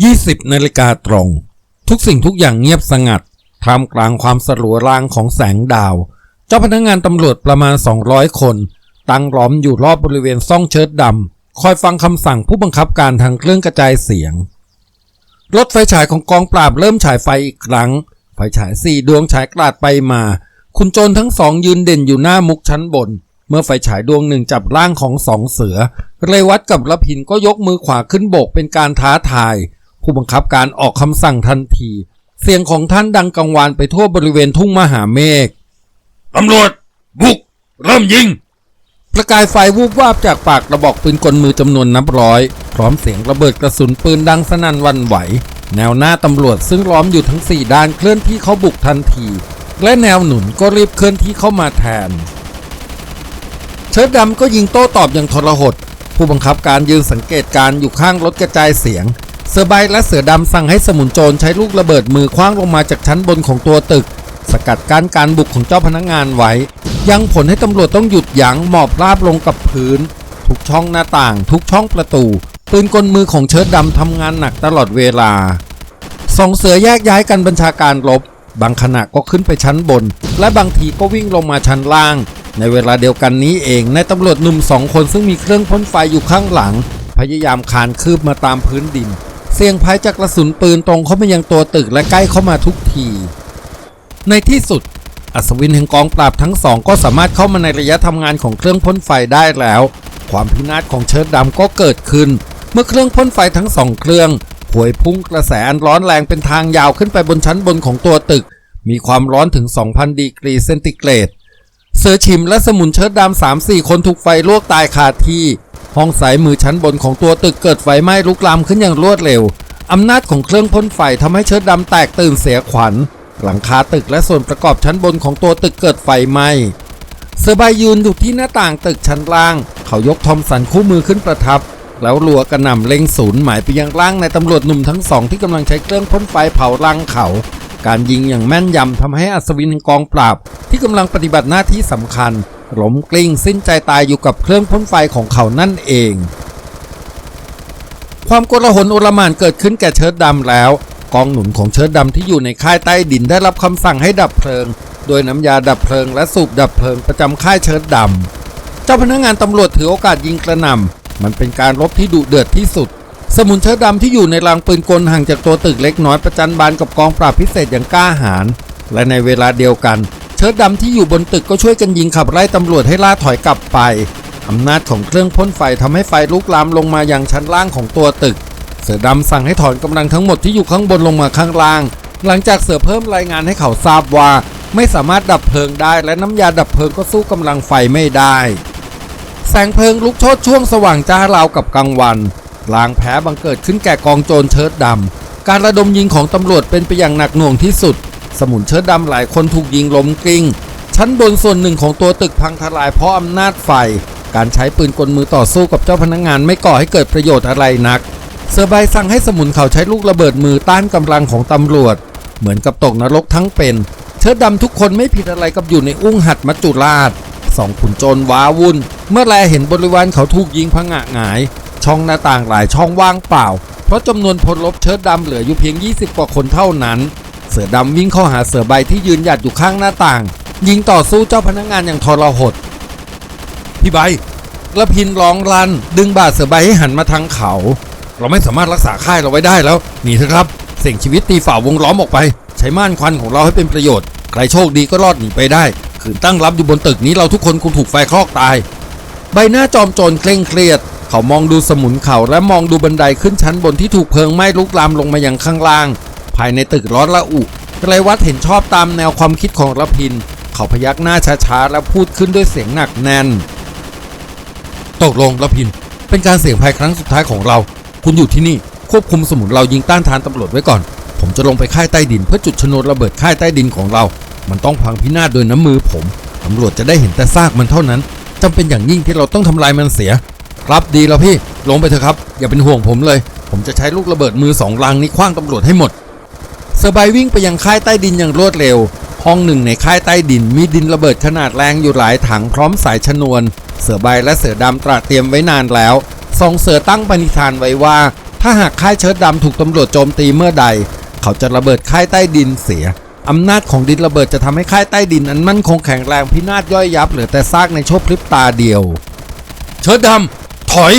20นาฬิกาตรง ทุกสิ่งทุกอย่างเงียบสงัดท่ามกลางความสลัวรางของแสงดาว เจ้าพนักงานตำรวจประมาณ 200 คน ตั้งล้อมอยู่รอบบริเวณซ่องเชิดดำคอยฟังคำสั่งผู้บังคับการทางเครื่องกระจายเสียง รถไฟฉายของกองปราบเริ่มฉายไฟอีกครั้ง ไฟฉายสี่ดวงฉายกลาดไปมา คุณโจรทั้งสองยืนเด่นอยู่หน้ามุกชั้นบน เมื่อไฟฉายดวงหนึ่งจับร่างของสองเสือ เรวัตกับละพินก็ยกมือขวาขึ้นโบกเป็นการท้าทาย ผู้บังคับการออกคำสั่งทันที เสียงของท่านดังกังวานไปทั่วบริเวณทุ่งมหาเมฆตำรวจ บุก เริ่มยิง ประกายไฟวูบวาบจากปากกระบอกปืนกลมือจำนวนนับร้อย พร้อมเสียงระเบิดกระสุนปืนดังสนั่นหวันไหว แนวหน้าตำรวจซึ่งล้อมอยู่ทั้งสี่ด้านเคลื่อนที่เข้าบุกทันที และแนวหนุนก็รีบเคลื่อนที่เข้ามาแทน เชิดดำก็ยิงโต้ตอบอย่างทรหดผู้บังคับการยืนสังเกตการณ์อยู่ข้างรถกระจายเสียง เสือใบและเสือดำสั่งให้สมุนโจรใช้ลูกระเบิดมือคว้างลงมาจากชั้นบนของตัวตึก สกัดกั้นการบุกของเจ้าพนักงานไว้ ยังผลให้ตำรวจต้องหยุดยั้งหมอบราบลงกับพื้น ทุกช่องหน้าต่าง ทุกช่องประตู ปืนกลมือของเชิดดำทำงานหนักตลอดเวลาสองเสือแยกย้ายกันบัญชาการรบบางขณะก็ขึ้นไปชั้นบน และบางทีก็วิ่งลงมาชั้นล่าง ในเวลาเดียวกันนี้เองนายตำรวจหนุ่มสองคนซึ่งมีเครื่องพ่นไฟอยู่ข้างหลัง พยายามคานคืบมาตามพื้นดิน เสียงภัยจากกระสุนปืนตรงเข้ามายังตัวตึกและใกล้เข้ามาทุกที ในที่สุด อัศวินแห่งกองปราบทั้งสองก็สามารถเข้ามาในระยะทำงานของเครื่องพ่นไฟได้แล้ว ความพินาศของเชิดดำก็เกิดขึ้น เมื่อเครื่องพ่นไฟทั้งสองเครื่องพวยพุ่งกระแสอันร้อนแรงเป็นทางยาวขึ้นไปบนชั้นบนของตัวตึก มีความร้อนถึง 2,000 ดีกรีเซนติเกรดเสือชิมและสมุนเชิดดำสามสี่คนถูกไฟลวกตายคาที่ ห้องสายมือชั้นบนของตัวตึกเกิดไฟไหม้ลุกลามขึ้นอย่างรวดเร็ว อำนาจของเครื่องพ่นไฟทำให้เชิดดำแตกตื่นเสียขวัญ หลังคาตึกและส่วนประกอบชั้นบนของตัวตึกเกิดไฟไหม้เสือใบยืนอยู่ที่หน้าต่างตึกชั้นล่าง เขายกทอมสันคู่มือขึ้นประทับ แล้วรัวกระหน่ำเล็งศูนย์หมายไปยังร่างในตำรวจหนุ่มทั้งสองที่กำลังใช้เครื่องพ่นไฟเผาร่างเขา การยิงอย่างแม่นยำทำให้อัศวินกองปราบ ที่กำลังปฏิบัติหน้าที่สำคัญ ล้มกลิ้งสิ้นใจตายอยู่กับเครื่องพ่นไฟของเขานั่นเอง ความโกลาหลโอลมานเกิดขึ้นแก่เชิดดำแล้ว กองหนุนของเชิดดำที่อยู่ในค่ายใต้ดินได้รับคำสั่งให้ดับเพลิง โดยน้ำยาดับเพลิงและสูบดับเพลิงประจำค่ายเชิดดำเจ้าพนักงานตำรวจถือโอกาสยิงกระหน่ำมันเป็นการรบที่ดุเดือดที่สุดสมุนเชิดดำที่อยู่ในรางปืนกลห่างจากตัวตึกเล็กน้อยประจันบานกับกองปราบพิเศษอย่างกล้าหาญและในเวลาเดียวกัน ชิดดำที่อยู่บนตึกก็ช่วยกันยิงขับไล่ตำรวจให้ล่าถอยกลับไปอำนาจของเครื่องพ่นไฟทำให้ไฟลุกลามลงมาอยังชั้นล่างของตัวตึก เสือดำสั่งให้ถอนกำลังทั้งหมดที่อยู่ข้างบนลงมาข้างล่าง หลังจากเสือเพิ่มรายงานให้เขาทราบว่า ไม่สามารถดับเพลิงได้และน้ำยาดับเพลิงก็สู้กำลังไฟไม่ได้ แสงเพลิงลุกโชนช่วงสว่างจ้าราวกับกลางวันลางแพ้บังเกิดขึ้นแก่กองโจรเชิดดำการระดมยิงของตำรวจเป็นไปอย่างหนักหน่วงที่สุด สมุนเชิดดำหลายคนถูกยิงล้มกลิ้ง ชั้นบนส่วนหนึ่งของตัวตึกพังทลายเพราะอำนาจไฟ การใช้ปืนกลมือต่อสู้กับเจ้าพนักงานไม่ก่อให้เกิดประโยชน์อะไรนักเสือใบสั่งให้สมุนเขาใช้ลูกระเบิดมือต้านกำลังของตำรวจ เหมือนกับตกนรกทั้งเป็น เชิดดำทุกคนไม่ผิดอะไรกับอยู่ในอุ้งหัดมัจจุราชสองขุนโจรว้าวุ่น เมื่อแลเห็นบริวารเขาถูกยิงพังะหงาย ช่องหน้าต่างหลายช่องว่างเปล่า เพราะจำนวนพลรบเชิดดำเหลืออยู่เพียง 20 กว่าคนเท่านั้น เสือดำวิ่งเข้าหาเสือใบที่ยืนหยัดอยู่ข้างหน้าต่าง ยิงต่อสู้เจ้าพนักงานอย่างทรหด พี่ใบละพินร้องรัน ดึงบาดเสือใบให้หันมาทางเขา เราไม่สามารถรักษาค่ายเราไว้ได้แล้วหนีเถอะครับ เสี่ยงชีวิตตีฝ่าวงล้อมออกไป ใช้ม่านควันของเราให้เป็นประโยชน์ ใครโชคดีก็รอดหนีไปได้ขืนตั้งรับอยู่บนตึกนี้เราทุกคนคงถูกไฟคลอกตาย ใบหน้าจอมโจรเคร่งเครียด เขามองดูสมุนเขาและมองดูบันไดขึ้นชั้นบนที่ถูกเพลิงไหม้ลุกลามลงมายังข้างล่างายในตึกร้อนละอุไกรวัดเห็นชอบตามแนวความคิดของระพิน เขาพยักหน้าช้าๆและพูดขึ้นด้วยเสียงหนักแน่น ตกลงระพิน เป็นการเสี่ยงภัยครั้งสุดท้ายของเรา คุณอยู่ที่นี่ควบคุมสมุนเรายิงต้านทานตำรวจไว้ก่อน ผมจะลงไปค่ายใต้ดินเพื่อจุดชนวนระเบิดค่ายใต้ดินของเรา มันต้องพังพินาศโดยน้ำมือผมตำรวจจะได้เห็นแต่ซากมันเท่านั้นจำเป็นอย่างยิ่งที่เราต้องทำลายมันเสีย ครับดีแล้วพี่ ลงไปเถอะครับ อย่าเป็นห่วงผมเลย ผมจะใช้ลูกระเบิดมือสองลังนี้คว้างตำรวจให้หมด เซอร์ไบวิ่งไปยังค่ายใต้ดินอย่างรวดเร็ว ห้องหนึ่งในค่ายใต้ดินมีดินระเบิดขนาดแรงอยู่หลายถังพร้อมสายชนวน เสือใบและเสือดำตระเตรียมไว้นานแล้วสองเสือตั้งปณิธานไว้ว่า ถ้าหากค่ายเชิดดำถูกตำรวจโจมตีเมื่อใด เขาจะระเบิดค่ายใต้ดินเสียอำนาจของดินระเบิดจะทำให้ค่ายใต้ดินอันมั่นคงแข็งแรงพินาศย่อยยับเหลือแต่ซากในชั่วพริบตาเดียว เชิดดำถอย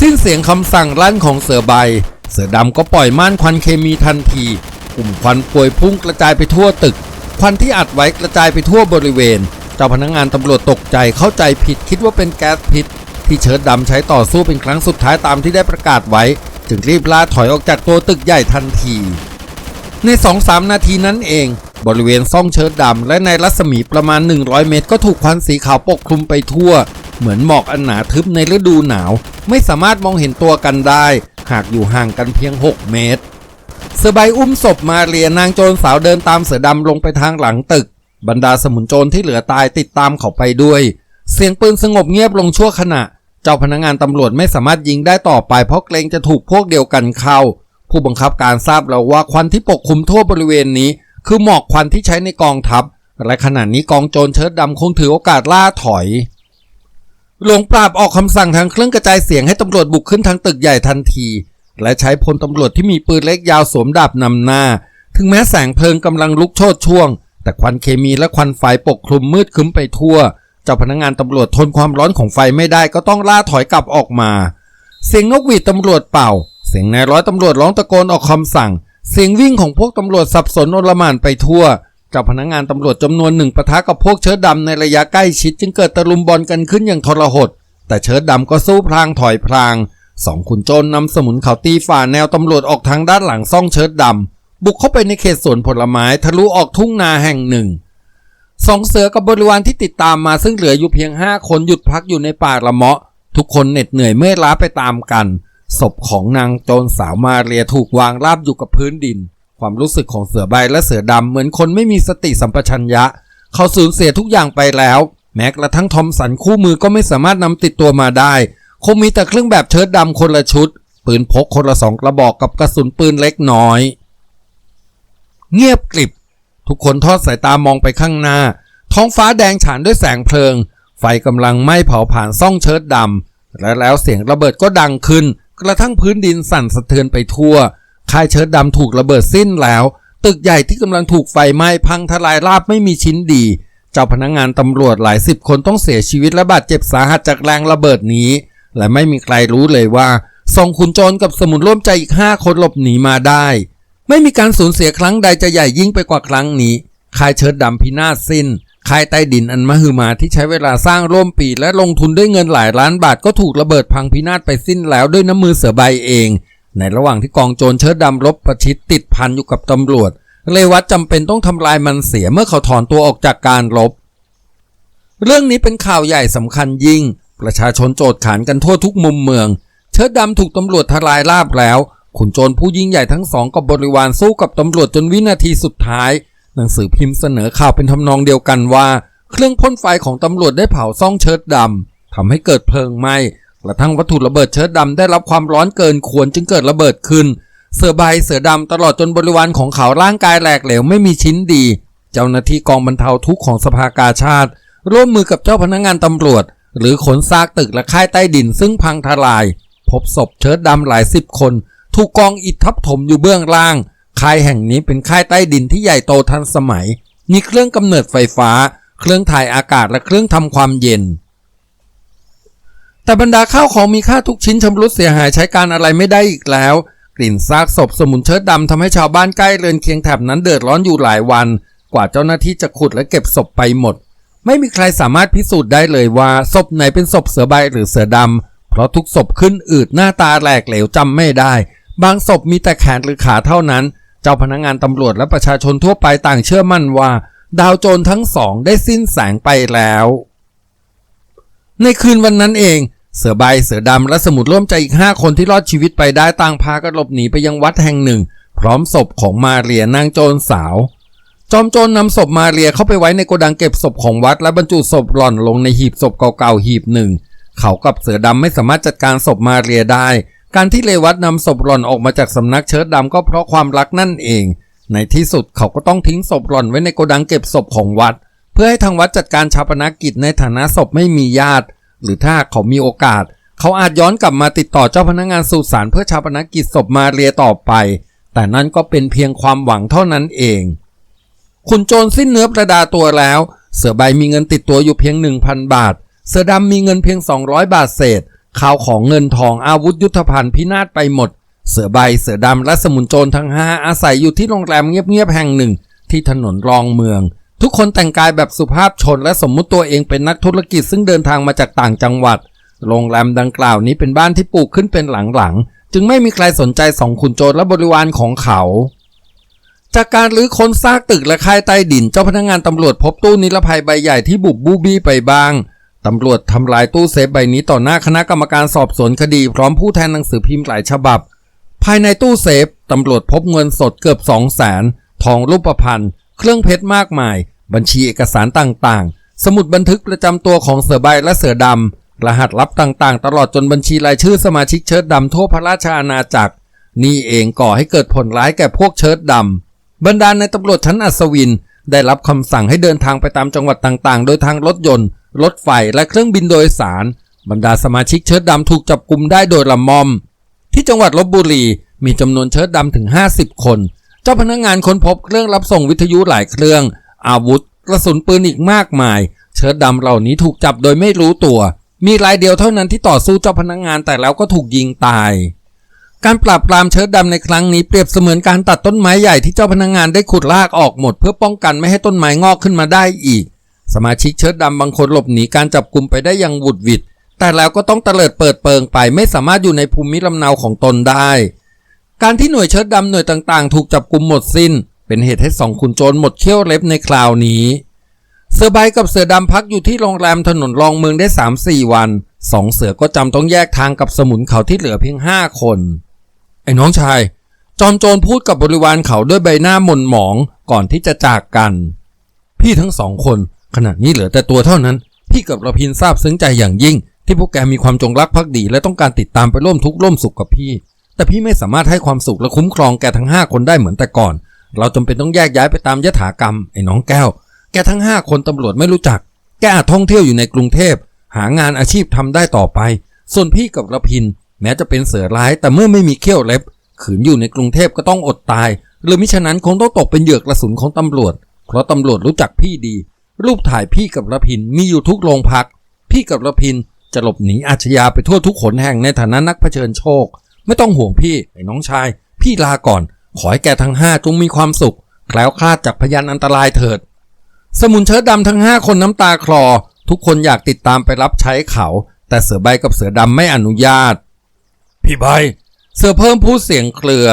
สิ้นเสียงคำสั่งลั่นของเสือใบ เสือดำก็ปล่อยม่านควันเคมีทันที กลุ่มควันป่วยพุ่งกระจายไปทั่วตึก ควันที่อัดไว้กระจายไปทั่วบริเวณ เจ้าพนักงานตำรวจตกใจเข้าใจผิดคิดว่าเป็นแก๊สพิษ ที่เชิดดำใช้ต่อสู้เป็นครั้งสุดท้ายตามที่ได้ประกาศไว้ จึงรีบล่าถอยออกจากตัวตึกใหญ่ทันที ใน 2-3 นาทีนั้นเอง บริเวณซ่องเชิดดำและในรัศมีประมาณ 100 เมตร ก็ถูกควันสีขาวปกคลุมไปทั่ว เหมือนหมอกอันหนาทึบในฤดูหนาว ไม่สามารถมองเห็นตัวกันได้ หากอยู่ห่างกันเพียง 6 เมตร สือใบอุ้มศพมาเรียนางโจรสาวเดินตามเสือดำลงไปทางหลังตึก บรรดาสมุนโจรที่เหลือตายติดตามเขาไปด้วย เสียงปืนสงบเงียบลงชั่วขณะ เจ้าพนักงานตำรวจไม่สามารถยิงได้ต่อไปเพราะเกรงจะถูกพวกเดียวกันเข้า ผู้บังคับการทราบแล้วว่าควันที่ปกคลุมทั่วบริเวณนี้ คือหมอกควันที่ใช้ในกองทัพและขณะนี้กองโจรเชิดดำคงถือโอกาสล่าถอยหลวงปราบออกคำสั่งทางเครื่องกระจายเสียงให้ตำรวจบุกขึ้นทางตึกใหญ่ทันที และใช้พลตำรวจที่มีปืนเล็กยาวสวมดาบนำหน้า ถึงแม้แสงเพลิงกำลังลุกโชนช่วง แต่ควันเคมีและควันไฟปกคลุมมืดคึ้มไปทั่ว เจ้าพนักงานตำรวจทนความร้อนของไฟไม่ได้ก็ต้องล่าถอยกลับออกมา เสียงนกหวีดตำรวจเป่า เสียงนายร้อยตำรวจร้องตะโกนออกคำสั่ง เสียงวิ่งของพวกตำรวจสับสนโอลมานไปทั่วเจ้าพนักงานตำรวจจำนวนหนึ่งปะทะกับพวกเชิดดำในระยะใกล้ชิดจึงเกิดตะลุมบอลกันขึ้นอย่างทรหด แต่เชิดดำก็สู้พลางถอยพลาง สองขุนโจรนำสมุนเขาตีฝ่าแนวตำรวจออกทางด้านหลังซ่องเชิดดำบุกเข้าไปในเขตสวนผลไม้ทะลุออกทุ่งนาแห่งหนึ่งสองเสือกับบริวารที่ติดตามมาซึ่งเหลืออยู่เพียงห้าคนหยุดพักอยู่ในป่าละเมาะ ทุกคนเหน็ดเหนื่อยเมื่อยล้าไปตามกัน ศพของนางโจรสาวมาเรียถูกวางราบอยู่กับพื้นดิน ความรู้สึกของเสือใบและเสือดำเหมือนคนไม่มีสติสัมปชัญญะ เขาสูญเสียทุกอย่างไปแล้ว แม้กระทั่งทอมสันคู่มือก็ไม่สามารถนำติดตัวมาได้ คงมีแต่เครื่องแบบเชิ้ตดำคนละชุด ปืนพกคนละสองกระบอกกับกระสุนปืนเล็กน้อย เงียบกริบ ทุกคนทอดสายตามองไปข้างหน้า ท้องฟ้าแดงฉานด้วยแสงเพลิง ไฟกำลังไหม้เผาผ่านซ่องเชิดดำและแล้วเสียงระเบิดก็ดังขึ้น กระทั่งพื้นดินสั่นสะเทือนไปทั่วค่ายเชิดดำถูกระเบิดสิ้นแล้ว ตึกใหญ่ที่กำลังถูกไฟไหม้พังทลายราบไม่มีชิ้นดีเจ้าพนักงงานตำรวจหลายสิบคนต้องเสียชีวิตและบาดเจ็บสาหัสจากแรงระเบิดนี้ และไม่มีใครรู้เลยว่าสองขุนโจรกับสมุนร่วมใจอีกห้าคนหลบหนีมาได้ ไม่มีการสูญเสียครั้งใดจะใหญ่ยิ่งไปกว่าครั้งนี้ค่ายเชิดดำพินาศสิ้นค่ายใต้ดินอันมหึมาที่ใช้เวลาสร้างร่วมปีและลงทุนด้วยเงินหลายล้านบาทก็ถูกระเบิดพังพินาศไปสิ้นแล้วด้วยน้ำมือเสือใบเอง ในระหว่างที่กองโจรเชิดดำรบประชิดติดพันอยู่กับตำรวจ เลวัตจำเป็นต้องทำลายมันเสียเมื่อเขาถอนตัวออกจากการรบ เรื่องนี้เป็นข่าวใหญ่สำคัญยิ่ง ประชาชนโจดขานกันทั่วทุกมุมเมือง เชิดดำถูกตำรวจทลายราบแล้ว ขุนโจรผู้ยิ่งใหญ่ทั้งสองกับบริวารสู้กับตำรวจจนวินาทีสุดท้าย หนังสือพิมพ์เสนอข่าวเป็นทำนองเดียวกันว่า เครื่องพ่นไฟของตำรวจได้เผาซ่องเชิดดำทำให้เกิดเพลิงไหม้กระทั่งวัตถุระเบิดเชิดดำได้รับความร้อนเกินควรจึงเกิดระเบิดขึ้น เสือใบเสือดำตลอดจนบริวารของเขาร่างกายแหลกเหลวไม่มีชิ้นดี เจ้าหน้าที่กองบรรเทาทุกข์ของสภากาชาติ ร่วมมือกับเจ้าพนักงานตำรวจ หรือขนซากตึกและค่ายใต้ดินซึ่งพังทลาย พบศพเชิดดำหลายสิบคน ถูกกองอิฐทับถมอยู่เบื้องล่าง ค่ายแห่งนี้เป็นค่ายใต้ดินที่ใหญ่โตทันสมัย มีเครื่องกำเนิดไฟฟ้า เครื่องถ่ายอากาศและเครื่องทำความเย็น แต่บรรดาข้าวของมีค่าทุกชิ้นชำรุดเสียหายใช้การอะไรไม่ได้อีกแล้ว กลิ่นซากศพสมุนเชิดดำทำให้ชาวบ้านใกล้เรือนเคียงแถบนั้นเดือดร้อนอยู่หลายวัน กว่าเจ้าหน้าที่จะขุดและเก็บศพไปหมด ไม่มีใครสามารถพิสูจน์ได้เลยว่าศพไหนเป็นศพเสือใบหรือเสือดำ เพราะทุกศพขึ้นอืดหน้าตาแหลกเหลวจำไม่ได้ บางศพมีแต่แขนหรือขาเท่านั้น เจ้าพนักงงานตำรวจและประชาชนทั่วไปต่างเชื่อมั่นว่า ดาวโจรทั้งสองได้สิ้นแสงไปแล้ว ในคืนวันนั้นเอง เสือใบเสือดำและสมุดร่วมใจอีกห้าคนที่รอดชีวิตไปได้ต่างพากันหลบหนีไปยังวัดแห่งหนึ่ง พร้อมศพของมาเรียนางโจรสาว จอมโจรนำศพมาเรียเข้าไปไว้ในโกดังเก็บศพของวัดและบรรจุศพหล่อนลงในหีบศพเก่าๆหีบหนึ่ง เขากับเสือดำไม่สามารถจัดการศพมาเรียได้ การที่เลวัตนำศพหล่อนออกมาจากสำนักเชิดดำก็เพราะความรักนั่นเอง ในที่สุดเขาก็ต้องทิ้งศพหล่อนไว้ในโกดังเก็บศพของวัด เพื่อให้ทางวัดจัดการชาปนกิจในฐานะศพไม่มีญาติ หรือถ้าเขามีโอกาส เขาอาจย้อนกลับมาติดต่อเจ้าพนักงานสุสานเพื่อชาปนกิจศพมาเรียต่อไป แต่นั่นก็เป็นเพียงความหวังเท่านั้นเอง คุณโจรสิ้นเนื้อประดาตัวแล้ว เสือใบมีเงินติดตัวอยู่เพียง 1,000 บาท เสือดำมีเงินเพียง 200 บาทเศษข่าวของเงินทองอาวุธยุทธภัณฑ์พินาศไปหมด เสือใบเสือดำและสมุนโจรทั้งห้าอาศัยอยู่ที่โรงแรมเงียบๆแห่งหนึ่ง ที่ถนนรองเมือง ทุกคนแต่งกายแบบสุภาพชนและสมมุติตัวเองเป็นนักธุรกิจซึ่งเดินทางมาจากต่างจังหวัด โรงแรมดังกล่าวนี้เป็นบ้านที่ปลูกขึ้นเป็นหลังๆ จึงไม่มีใครสนใจสองขุนโจรและบริวารของเขา จากการรื้อค้นซากตึกและค่ายใต้ดิน เจ้าพนักงานตำรวจพบตู้นิรภัยใบใหญ่ที่บุบบูบี้ไปบางตำรวจทำลายตู้เซฟใบนี้ต่อหน้าคณะกรรมการสอบสวนคดี พร้อมผู้แทนหนังสือพิมพ์หลายฉบับ ภายในตู้เซฟตำรวจพบเงินสดเกือบ 2 0 0แสนทองรูปพรรณเครื่องเพชรมากมาย บัญชีเอกสารต่างๆ สมุดบันทึกประจำตัวของเสือใบและเสือดำรหัสลับต่างๆ ตลอดจนบัญชีรายชื่อสมาชิกเชิดดำทั่วพระราชอาณาจักร นี่เองก่อให้เกิดผลร้ายแก่พวกเชิดดำ บรรดาในตำรวจชั้นอัศวิน ได้รับคำสั่งให้เดินทางไปตามจังหวัดต่างๆ โดยทางรถยนต์ รถไฟและเครื่องบินโดยสาร บรรดาสมาชิกเชิดดำถูกจับกลุ่มได้โดยละมอม ที่จังหวัดลบบุรีมีจำนวนเชิดดำถึง 50 คน เจ้าพนักงานค้นพบเครื่องรับส่งวิทยุหลายเครื่อง อาวุธ กระสุนปืนอีกมากมาย เชิดดำเหล่านี้ถูกจับโดยไม่รู้ตัว มีรายเดียวเท่านั้นที่ต่อสู้เจ้าพนักงานแต่แล้วก็ถูกยิงตาย การปราบปรามเชิดดำในครั้งนี้เปรียบเสมือนการตัดต้นไม้ใหญ่ที่เจ้าพนักงานได้ขุดรากออกหมด เพื่อป้องกันไม่ให้ต้นไม้งอกขึ้นมาได้อีก สมาชิกเชิดดำบางคนหลบหนีการจับกลุ่มไปได้อย่างหวุดหวิด แต่แล้วก็ต้องเตลิดเปิดเปิงไป ไม่สามารถอยู่ในภูมิลำเนาของตนได้ การที่หน่วยเชิดดำหน่วยต่างๆ ถูกจับกลุ่มหมดสิ้น เป็นเหตุให้สองขุนโจรหมดเขี้ยวเล็บในคราวนี้ เสือใบกับเสือดำพักอยู่ที่โรงแรมถนนรองเมืองได้3-4วันสองเสือก็จำต้องแยกทางกับสมุนเขาที่เหลือเพียง5คน ไอ้น้องชาย จอมโจรพูดกับบริวารเขาด้วยใบหน้าหม่นหมองก่อนที่จะจากกัน พี่ทั้งสองคนขณะนี้เหลือแต่ตัวเท่านั้น พี่กับระพินทราบซึ้งใจอย่างยิ่ง ที่พวกแกมีความจงรักภักดี และต้องการติดตามไปร่วมทุกข์ร่วมสุขกับพี่ แต่พี่ไม่สามารถให้ความสุขและคุ้มครองแกทั้งห้าคนได้เหมือนแต่ก่อน เราจำเป็นต้องแยกย้ายไปตามยถากรรมไอ้น้องแก้ว แกทั้งห้าคนตำรวจไม่รู้จัก แกอาจท่องเที่ยวอยู่ในกรุงเทพ หางานอาชีพทำได้ต่อไป ส่วนพี่กับระพิน แม้จะเป็นเสือร้ายแต่เมื่อไม่มีเขี้ยวเล็บ ขืนอยู่ในกรุงเทพก็ต้องอดตาย หรือมิฉะนั้นคงต้องตกเป็นเหยื่อกระสุนของตำรวจ เพราะตำรวจรู้จักพี่ดี รูปถ่ายพี่กับระพินมีอยู่ทุกโรงพัก พี่กับระพินจะหลบหนีอาชญาไปทั่วทุกขนแห่งในฐานะนักเผชิญโชค ไม่ต้องห่วงพี่ไอ้น้องชาย พี่ลาก่อน ขอให้แกทั้งห้าจงมีความสุขแคล้วคลาดจากพยานอันตรายเถิด สมุนเชิดดำทั้งห้าคนน้ำตาคลอ ทุกคนอยากติดตามไปรับใช้เขา แต่เสือใบกับเสือดำไม่อนุญาต พี่ใบเสือเพิ่มพูดเสียงเคลือ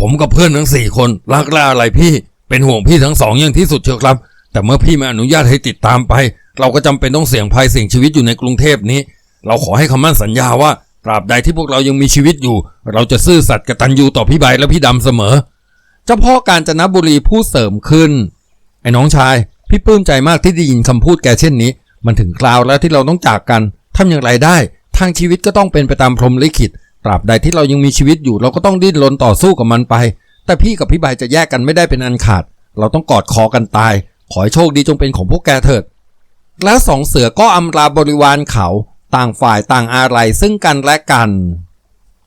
ผมกับเพื่อนทั้งสี่คนรักและอะไรพี่ เป็นห่วงพี่ทั้งสองอย่างที่สุดเชียวครับ แต่เมื่อพี่ไม่อนุญาตให้ติดตามไป เราก็จำเป็นต้องเสี่ยงภัยเสี่ยงชีวิตอยู่ในกรุงเทพนี้ เราขอให้คำมั่นสัญญาว่าตราบใดที่พวกเรายังมีชีวิตอยู่ เราจะซื่อสัตย์กตัญญูต่อพี่ใบและพี่ดำเสมอ เจ้าพ่อกาญจนบุรีพูดเสริมขึ้น ไอ้น้องชาย พี่ปลื้มใจมากที่ได้ยินคำพูดแกเช่นนี้ มันถึงคราวแล้วที่เราต้องจากกันทำอย่างไรได้ ทางชีวิตก็ต้องเป็นไปตามพรหมลิขิต ตราบใดที่เรายังมีชีวิตอยู่เราก็ต้องดิ้นรนต่อสู้กับมันไป แต่พี่กับพี่ใบจะแยกกันไม่ได้เป็นอันขาด เราต้องกอดคอกันตาย ขอให้โชคดีจงเป็นของพวกแกเถิด แล้วสองเสือก็อำลาบริวารเขา ต่างฝ่ายต่างอาลัยซึ่งกันและกัน